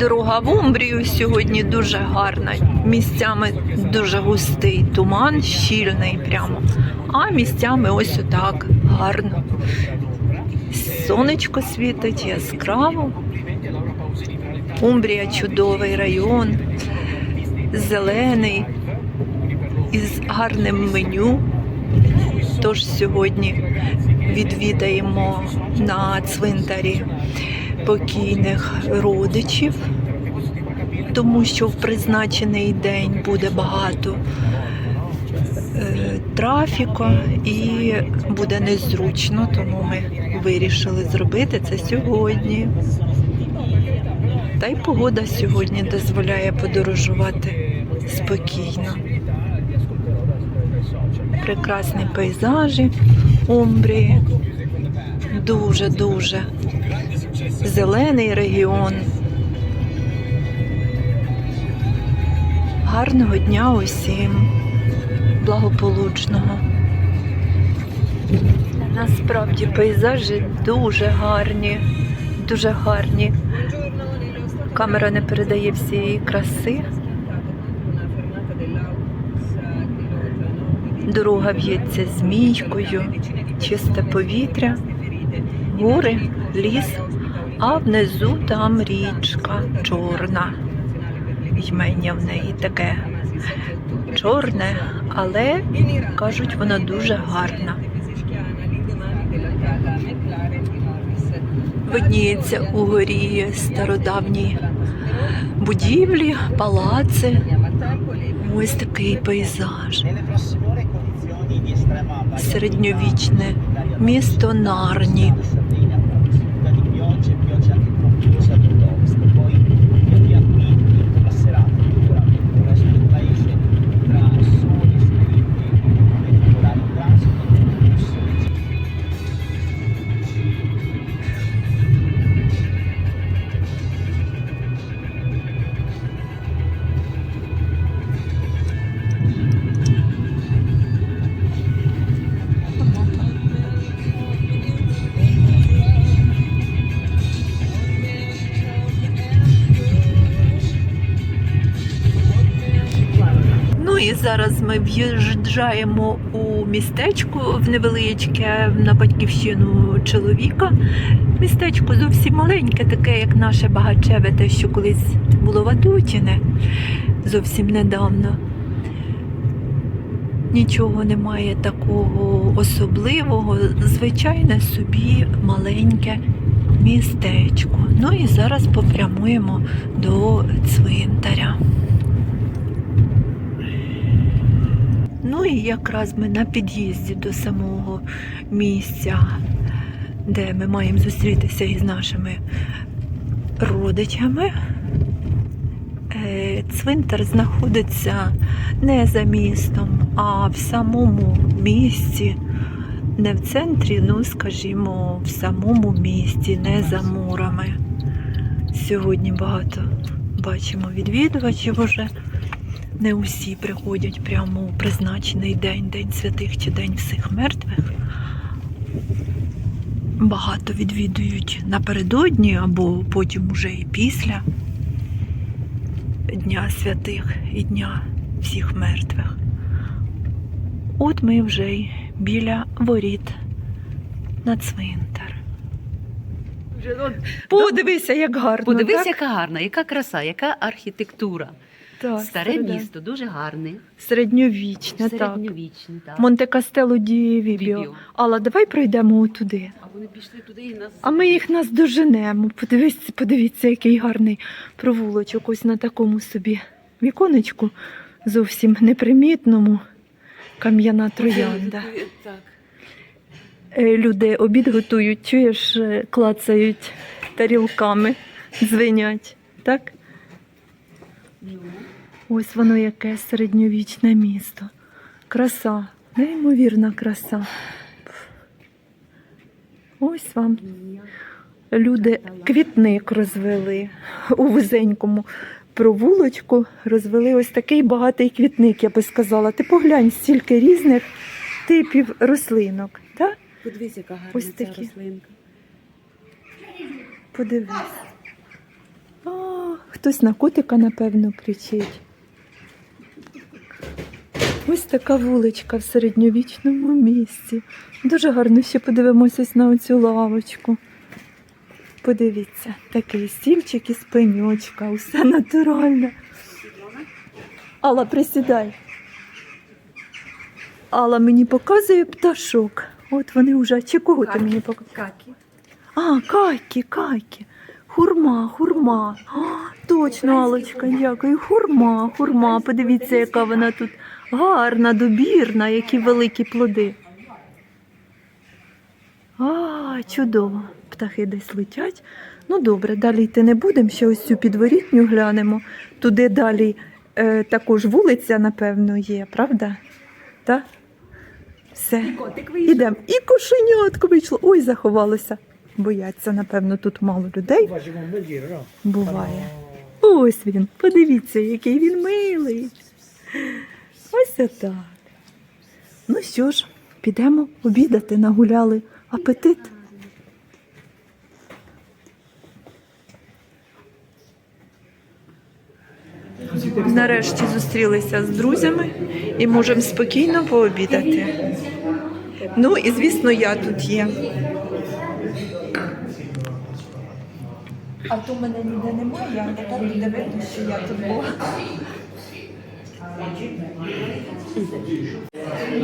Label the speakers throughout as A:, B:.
A: Дорога в Умбрію сьогодні дуже гарна. Місцями дуже густий туман, щільний прямо. А місцями ось отак гарно. Сонечко світить яскраво. Умбрія чудовий район, зелений, із гарним меню. Тож сьогодні відвідаємо на цвинтарі покійних родичів, тому що в призначений день буде багато е, трафіку і буде незручно, тому ми вирішили зробити це сьогодні. Та й погода сьогодні дозволяє подорожувати спокійно. Прекрасні пейзажі Умбрії. Дуже-дуже зелений регіон. Гарного дня усім, благополучного. Насправді пейзажі дуже гарні, дуже гарні. Камера не передає всієї краси. Дорога в'ється змійкою, чисте повітря, гори, ліс, а внизу там річка чорна. Ймення в неї таке чорне, але кажуть, вона дуже гарна. Видніється угорі стародавні будівлі, палаци. Ось такий пейзаж. Середньовічне місто Нарні. Ми в'їжджаємо у містечко в невеличке на батьківщину чоловіка. Містечко зовсім маленьке, таке, як наше Багачеве, те, що колись було Ватутіне зовсім недавно. Нічого немає такого особливого, звичайне собі маленьке містечко. Ну і зараз попрямуємо до цвинтаря. Ну і якраз ми на під'їзді до самого місця, де ми маємо зустрітися із нашими родичами. Е, Цвинтар знаходиться не за містом, а в самому місті, не в центрі, ну скажімо, в самому місті, не за мурами. Сьогодні багато бачимо відвідувачів уже. Не усі приходять прямо у призначений день, День святих чи День всіх мертвих. Багато відвідують напередодні або потім уже і після Дня святих і Дня всіх мертвих. От ми вже й біля воріт на цвинтар. Подивися, як гарно.
B: Подивись,
A: так?
B: яка гарна, яка краса, яка архітектура.
A: Так,
B: Старе
A: середа-
B: місто, дуже гарне,
A: Середньовічне, так.
B: середньовічне. Так.
A: Монте Кастело ді Вібіо.
B: Вібіо.
A: Алла, давай пройдемо туди.
B: А вони пішли туди і нас.
A: А ми їх наздоженемо. Подивись, подивіться, який гарний провулочок. Ось на такому собі віконечку, зовсім непримітному. Кам'яна троянда.
B: Так.
A: Е, Люди обід готують, чуєш, е, клацають тарілками, дзвенять. Так?
B: Ну,
A: Ось воно яке середньовічне місто. Краса, неймовірна краса. Ось вам люди квітник розвели у вузенькому провулочку. Розвели ось такий багатий квітник, я би сказала. Ти поглянь, стільки різних типів рослинок. Так?
B: Подивись, яка гарна
A: Ось
B: ця рослинка.
A: Подивись. О, хтось на котика, напевно, кричить. Ось така вуличка в середньовічному місці. Дуже гарно ще подивимося на оцю лавочку. Подивіться, такий стільчик із пеньочка, усе натуральне. Алла, присідай. Алла мені показує пташок. От вони вже. Чи кого ти мені показує?
B: Каки.
A: А, кайки, кайки. Хурма, хурма. О, точно, Алочка, дякую. Хурма, хурма. Подивіться, яка вона тут гарна, добірна, які великі плоди. А, чудово. Птахи десь летять. Ну добре, далі йти не будемо. Ще ось цю підворітню глянемо. Туди далі е, також вулиця, напевно, є, правда? Так? Все. Ідемо. І кошенятко вийшло. Ой, заховалося. Бояться, напевно, тут мало людей. Буває. Ось він. Подивіться, який він милий. Ось отак. Ну що ж, підемо обідати, нагуляли апетит. Нарешті зустрілися з друзями і можемо спокійно пообідати. Ну і звісно, я тут є. А то мене ніде немає, а тепер буде видно, що я тут була.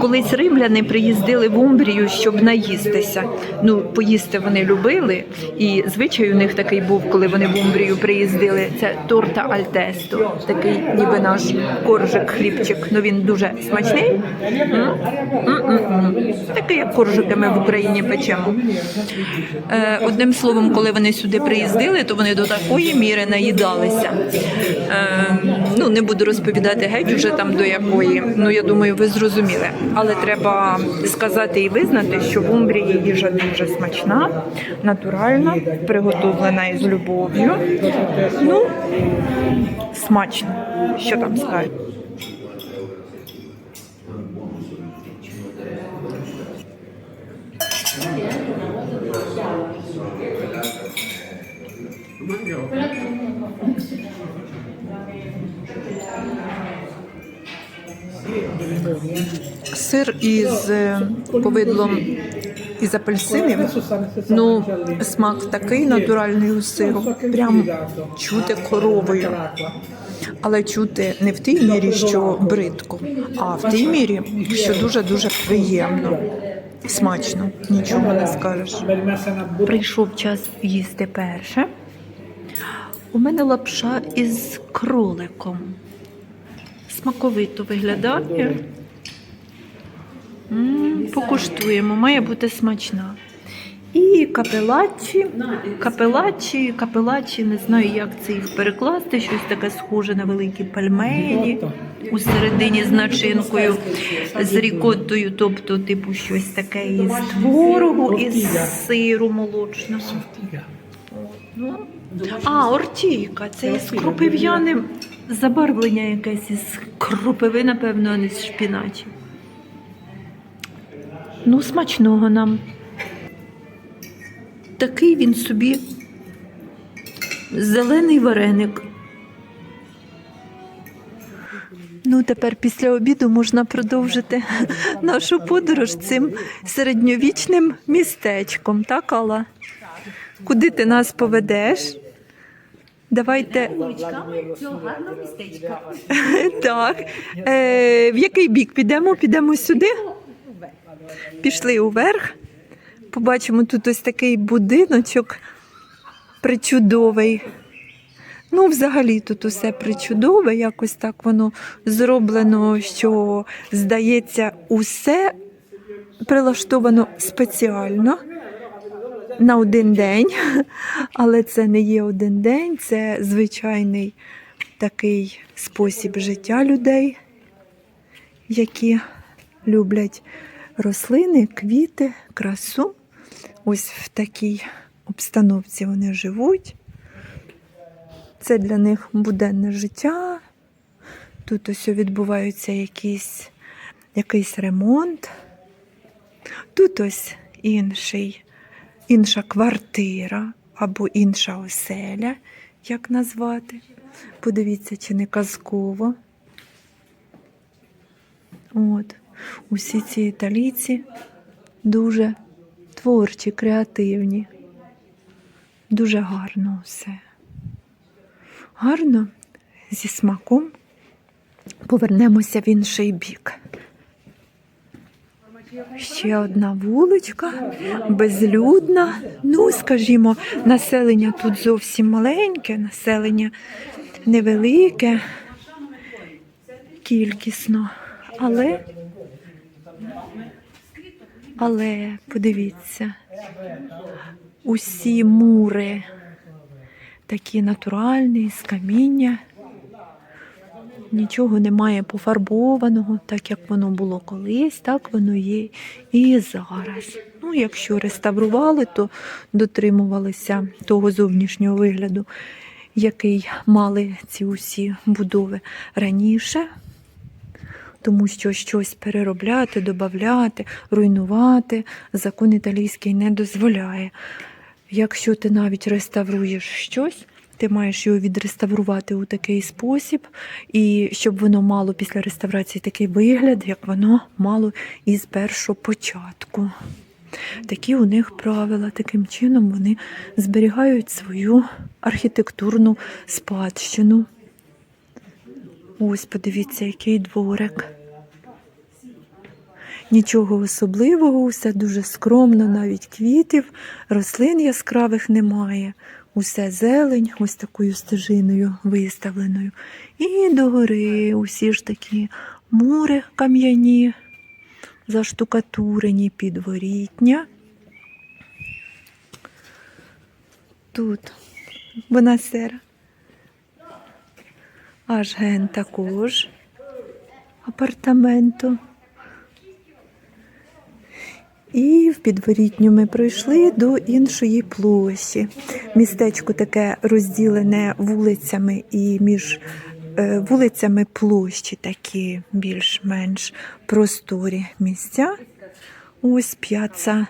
A: Колись римляни приїздили в Умбрію, щоб наїстися. Ну, поїсти вони любили, і звичай у них такий був, коли вони в Умбрію приїздили. Це торта альтесто, такий ніби наш коржик, хлібчик. Ну він дуже смачний. М? М-м-м. Такий, як коржики ми в Україні печемо. Е, Одним словом, коли вони сюди приїздили, то вони до такої міри наїдалися. Е, ну, не буду розповідати геть уже там до якої. Ну, я думаю, ви зрозуміли. Але треба сказати і визнати, що в Умбрії їжа дуже смачна, натуральна, приготовлена із любов'ю. Ну, смачно. Що там скажуть? Сир із е, повидлом із апельсинів. Ну, смак такий натуральний у сиру. Прям чути коровою. Але чути не в тій мірі, що бридко, а в тій мірі, що дуже-дуже приємно. Смачно, нічого не скажеш. Прийшов час їсти перше. У мене лапша із кроликом. Смаковито виглядає. Покуштуємо, має бути смачна. І капелачі, капелачі, капелачі, не знаю, як це їх перекласти, щось таке схоже на великі пельмені у середині з начинкою, з рікоттою, тобто, типу, щось таке із творогу, із сиру молочного. Ну, А, ортійка, це із кропив'яним забарвлення якесь із кропиви, напевно, а не з шпіначі. Ну, смачного нам. Такий він собі зелений вареник. Ну, тепер після обіду можна продовжити нашу подорож цим середньовічним містечком, так, Алла? Куди ти нас поведеш? Давайте
B: цього гарного містечка.
A: так. Е, в який бік підемо? Підемо сюди. Пішли уверх. Побачимо тут ось такий будиночок причудовий. Ну, взагалі тут усе причудове, якось так воно зроблено, що здається, усе прилаштовано спеціально на один день, але це не є один день, це звичайний такий спосіб життя людей, які люблять рослини, квіти, красу. Ось в такій обстановці вони живуть. Це для них буденне життя. Тут ось відбуваються якісь, якийсь ремонт. Тут ось інший, інша квартира або інша оселя, як назвати. Подивіться, чи не казково. От. Усі ці італійці дуже творчі, креативні. Дуже гарно все. Гарно зі смаком повернемося в інший бік. Ще одна вуличка, безлюдна. Ну, скажімо, населення тут зовсім маленьке, населення невелике, кількісно. Але, але подивіться, усі мури такі натуральні, з каміння. Нічого немає пофарбованого, так як воно було колись, так воно є і зараз. Ну, якщо реставрували, то дотримувалися того зовнішнього вигляду, який мали ці усі будови раніше, тому що щось переробляти, додати, руйнувати закон італійський не дозволяє. Якщо ти навіть реставруєш щось, ти маєш його відреставрувати у такий спосіб, і щоб воно мало після реставрації такий вигляд, як воно мало із першого початку. Такі у них правила. Таким чином вони зберігають свою архітектурну спадщину. Ось подивіться, який дворик. Нічого особливого, все дуже скромно, навіть квітів, рослин яскравих немає. Усе зелень, ось такою стежиною виставленою. І догори усі ж такі мури кам'яні, заштукатурені підворітня. Тут Бонасера. Аж ген також апартаменту. І в підворітню ми пройшли до іншої площі. Містечко таке розділене вулицями і між е, вулицями площі такі більш-менш просторі місця. Ось п'яца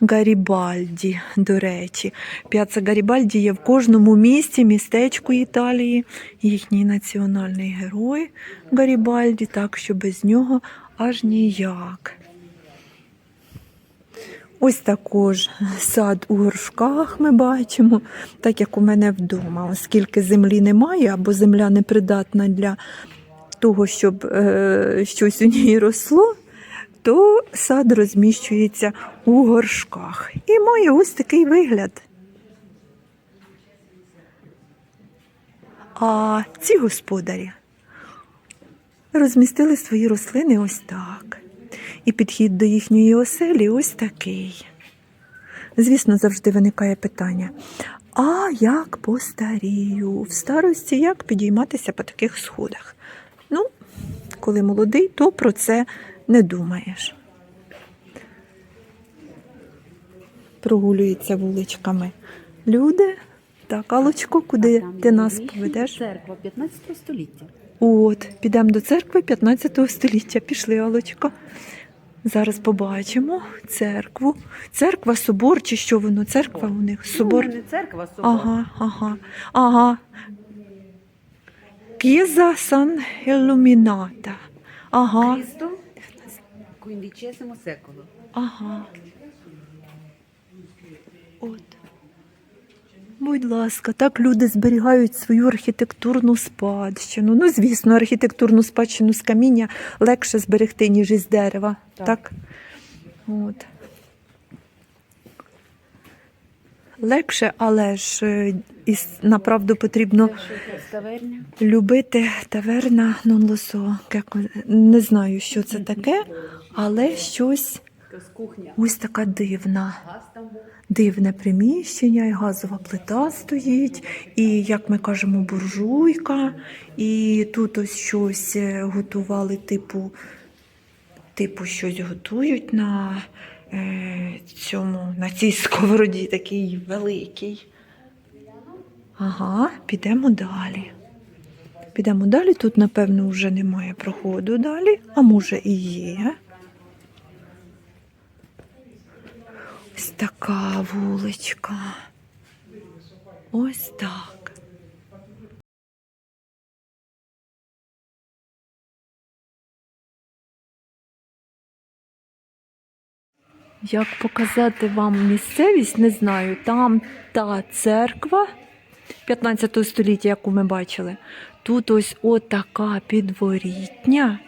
A: Гарібальді, до речі. П'яца Гарібальді є в кожному місті, містечку Італії. Їхній національний герой Гарібальді, так що без нього аж ніяк. Ось також сад у горшках ми бачимо, так як у мене вдома, оскільки землі немає або земля непридатна для того, щоб е, щось у ній росло, то сад розміщується у горшках. І має ось такий вигляд. А ці господарі розмістили свої рослини ось так. І підхід до їхньої оселі ось такий. Звісно, завжди виникає питання: а як постарію? В старості як підійматися по таких сходах? Ну, коли молодий, то про це не думаєш. Прогулюється вуличками люди. Так, Алочко, куди ти нас поведеш?
B: Церква 15 століття.
A: От, підемо до церкви 15 століття. Пішли, Алочко. Зараз побачимо церкву. Церква, собор, чи що воно? Церква у них? Собор.
B: Ну, не церква, собор.
A: Ага, ага, ага. Chiesa San Illuminata. Ага,
B: Cristo, XV secolo.
A: ага. От. Будь ласка, так люди зберігають свою архітектурну спадщину. Ну, звісно, архітектурну спадщину з каміння легше зберегти, ніж із дерева. Так.
B: Так.
A: От. Легше, але ж е, із, направду потрібно любити таверна нон-лосо. Не знаю, що це таке, але щось ось така дивна. Дивне приміщення, і газова плита стоїть, і, як ми кажемо, буржуйка. І тут ось щось е, готували, типу, типу щось готують на цьому, на цій сковороді, такий великий. Ага, підемо далі. Підемо далі. Тут, напевно, вже немає проходу далі, а може і є. Ось така вуличка. Ось так. Як показати вам місцевість, не знаю. Там та церква 15 століття, яку ми бачили. Тут ось отака підворітня.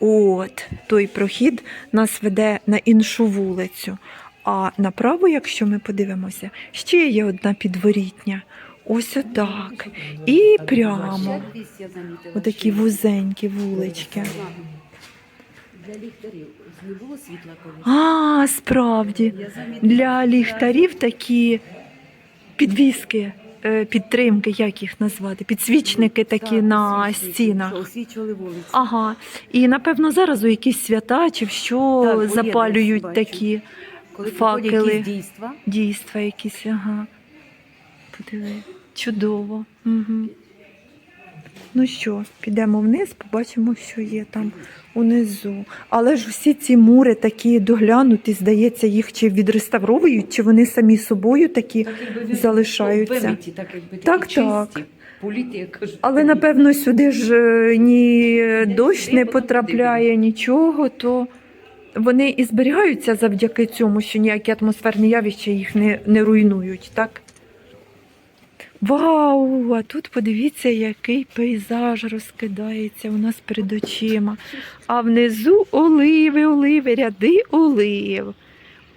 A: От той прохід нас веде на іншу вулицю. А направо, якщо ми подивимося, ще є одна підворітня. Ось отак. І прямо. Отакі вузенькі вулички.
B: Для ліхтарів не було світла колись.
A: А, справді. Для ліхтарів такі підвіски, е, підтримки, як їх назвати, підсвічники такі
B: Так,
A: на стінах.
B: Що освічували вулицю.
A: Ага. І напевно зараз у якісь свята чи в що
B: Так,
A: запалюють
B: бачу.
A: такі
B: Коли
A: факели.
B: якісь дійства,
A: дійства якісь. Ага. Подиви. Чудово. Угу. Ну що, підемо вниз, побачимо, що є там унизу. Але ж всі ці мури такі доглянуті, здається, їх чи відреставровують, чи вони самі собою такі.
B: так якби
A: залишаються.
B: вимиті, так якби такі
A: Так,
B: чисті.
A: так.
B: Політи, я кажу.
A: Але напевно сюди ж е, ні дощ не потрапляє, нічого, то вони і зберігаються завдяки цьому, що ніякі атмосферні явища їх не, не руйнують, так? Вау! А тут подивіться, який пейзаж розкидається у нас перед очима. А внизу оливи, оливи, ряди олив.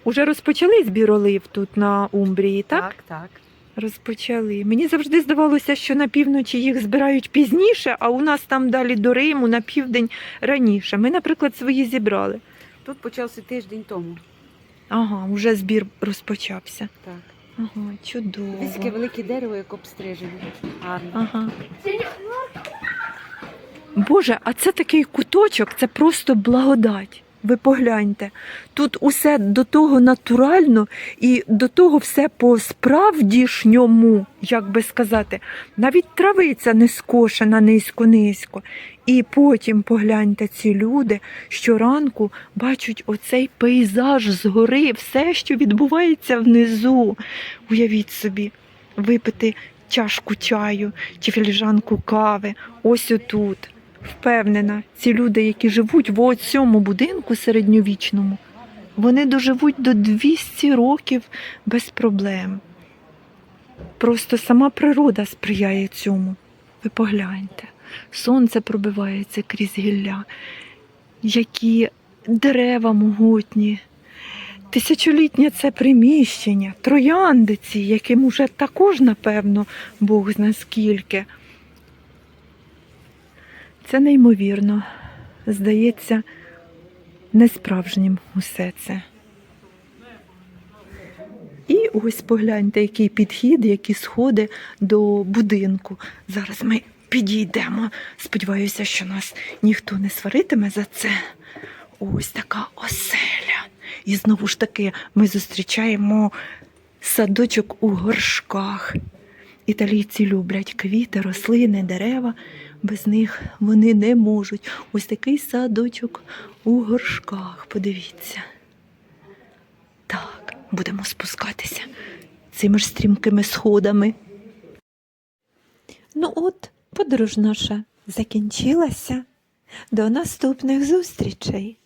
A: Уже розпочали збір олив тут на Умбрії, так?
B: Так, так.
A: Розпочали. Мені завжди здавалося, що на півночі їх збирають пізніше, а у нас там далі до Риму на південь раніше. Ми, наприклад, свої зібрали.
B: Тут почався тиждень тому.
A: Ага, вже збір розпочався.
B: Так.
A: Ага, чудово.
B: Ось таке велике дерево, як обстрижене. Гарно.
A: Ага. Боже, а це такий куточок, це просто благодать. Ви погляньте. Тут усе до того натурально і до того все по-справдішньому, як би сказати. Навіть травиця не скошена низько-низько. І потім погляньте ці люди щоранку бачать оцей пейзаж згори, все, що відбувається внизу. Уявіть собі, випити чашку чаю чи філіжанку кави. Ось отут. Впевнена, ці люди, які живуть в цьому будинку середньовічному, вони доживуть до 200 років без проблем. Просто сама природа сприяє цьому. Ви погляньте, сонце пробивається крізь гілля, які дерева могутні. Тисячолітнє це приміщення, трояндиці, яким уже також, напевно, Бог зна скільки. Це неймовірно. Здається, несправжнім усе це. І ось погляньте, який підхід, які сходи до будинку. Зараз ми підійдемо. Сподіваюся, що нас ніхто не сваритиме за це. Ось така оселя. І знову ж таки ми зустрічаємо садочок у горшках. Італійці люблять квіти, рослини, дерева. Без них вони не можуть. Ось такий садочок у горшках. Подивіться. Так, будемо спускатися цими ж стрімкими сходами. Ну от, подорож наша закінчилася. До наступних зустрічей!